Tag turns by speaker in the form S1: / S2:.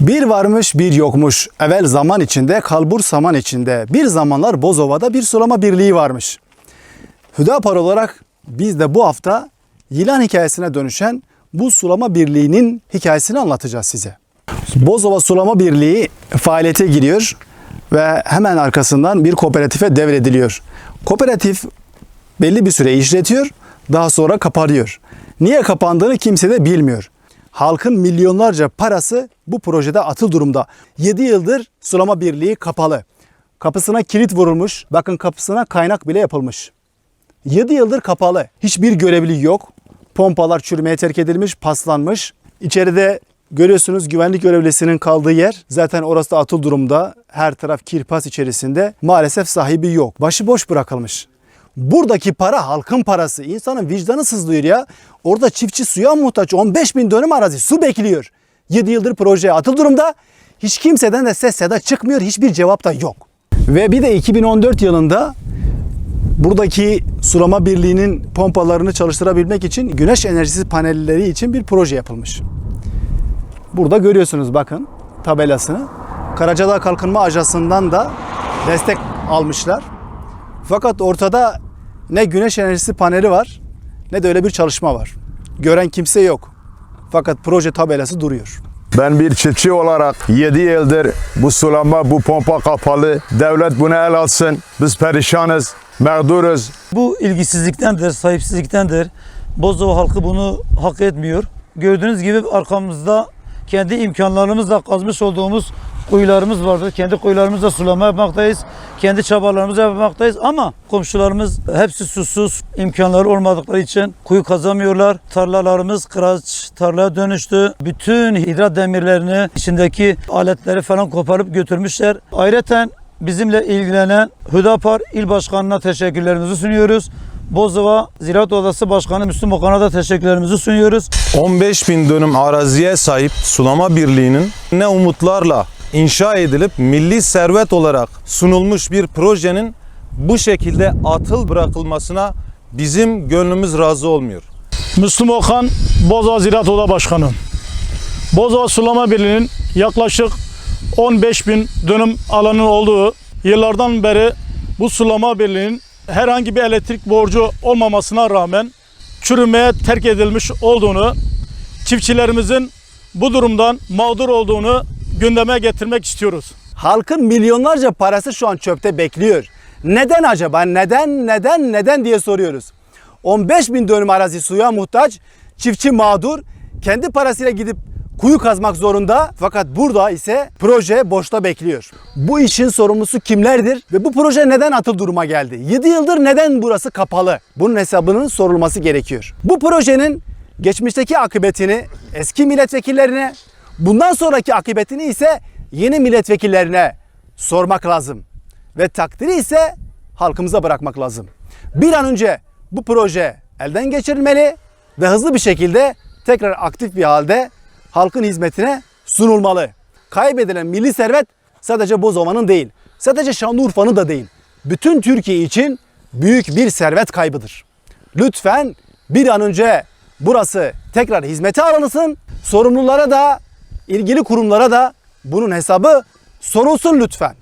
S1: Bir varmış bir yokmuş. Evvel zaman içinde, kalbur saman içinde. Bir zamanlar Bozova'da bir sulama birliği varmış. Hüdapar olarak biz de bu hafta yılan hikayesine dönüşen bu sulama birliğinin hikayesini anlatacağız size. Bozova Sulama Birliği faaliyete giriyor ve hemen arkasından bir kooperatife devrediliyor. Kooperatif belli bir süre işletiyor, daha sonra kapanıyor. Niye kapandığını kimse de bilmiyor. Halkın milyonlarca parası bu projede atıl durumda. 7 yıldır sulama birliği kapalı. Kapısına kilit vurulmuş. Bakın kapısına kaynak bile yapılmış. 7 yıldır kapalı. Hiçbir görevli yok. Pompalar çürümeye terk edilmiş, paslanmış. İçeride görüyorsunuz güvenlik görevlisinin kaldığı yer. Zaten orası da atıl durumda. Her taraf kirpas içerisinde. Maalesef sahibi yok. Başıboş bırakılmış. Buradaki para halkın parası. İnsanın vicdanı sızlıyor ya. Orada çiftçi suya muhtaç 15 bin dönüm arazi su bekliyor. 7 yıldır proje atıl durumda. Hiç kimseden de ses seda çıkmıyor. Hiçbir cevap da yok. Ve bir de 2014 yılında buradaki sulama birliğinin pompalarını çalıştırabilmek için güneş enerjisi panelleri için bir proje yapılmış. Burada görüyorsunuz bakın tabelasını. Karacadağ Kalkınma Ajansı'ndan da destek almışlar. Fakat ortada ne güneş enerjisi paneli var ne de öyle bir çalışma var. Gören kimse yok. Fakat proje tabelası duruyor.
S2: Ben bir çiftçi olarak 7 yıldır bu sulama, bu pompa kapalı. Devlet buna el alsın. Biz perişanız, mağduruz.
S3: Bu ilgisizliktendir, sahipsizliktendir. Bozova halkı bunu hak etmiyor. Gördüğünüz gibi arkamızda kendi imkanlarımızla kazmış olduğumuz kuyularımız vardır. Kendi kuyularımızla sulama yapmaktayız. Kendi çabalarımızla yapmaktayız ama komşularımız hepsi susuz. imkanları olmadıkları için kuyu kazamıyorlar. Tarlalarımız kıraç tarlaya dönüştü. Bütün hidrat demirlerini, içindeki aletleri falan koparıp götürmüşler. Ayrıca bizimle ilgilenen Hüdapar İl Başkanı'na teşekkürlerimizi sunuyoruz. Bozova Ziraat Odası Başkanı Müslüm Okan'a da teşekkürlerimizi sunuyoruz.
S4: 15 bin dönüm araziye sahip sulama birliğinin ne umutlarla inşa edilip milli servet olarak sunulmuş bir projenin bu şekilde atıl bırakılmasına bizim gönlümüz razı olmuyor.
S5: Müslüm Okan, Bozova Ziraat Oda Başkanı. Bozova Sulama Birliği'nin yaklaşık 15 bin dönüm alanın olduğu yıllardan beri bu sulama birliğinin herhangi bir elektrik borcu olmamasına rağmen çürümeye terk edilmiş olduğunu, çiftçilerimizin bu durumdan mağdur olduğunu gündeme getirmek istiyoruz.
S1: Halkın milyonlarca parası şu an çöpte bekliyor. Neden acaba? Neden, neden, neden diye soruyoruz. 15 bin dönüm arazi suya muhtaç, çiftçi mağdur, kendi parasıyla gidip kuyu kazmak zorunda. Fakat burada ise proje boşta bekliyor. Bu işin sorumlusu kimlerdir ve bu proje neden atıl duruma geldi? 7 yıldır neden burası kapalı? Bunun hesabının sorulması gerekiyor. Bu projenin geçmişteki akıbetini eski milletvekillerine, bundan sonraki akıbetini ise yeni milletvekillerine sormak lazım. Ve takdiri ise halkımıza bırakmak lazım. Bir an önce bu proje elden geçirilmeli ve hızlı bir şekilde tekrar aktif bir halde halkın hizmetine sunulmalı. Kaybedilen milli servet sadece Bozova'nın değil, sadece Şanlıurfa'nın da değil. Bütün Türkiye için büyük bir servet kaybıdır. Lütfen bir an önce burası tekrar hizmete alınsın. Sorumlulara da ilgili kurumlara da bunun hesabı sorulsun lütfen.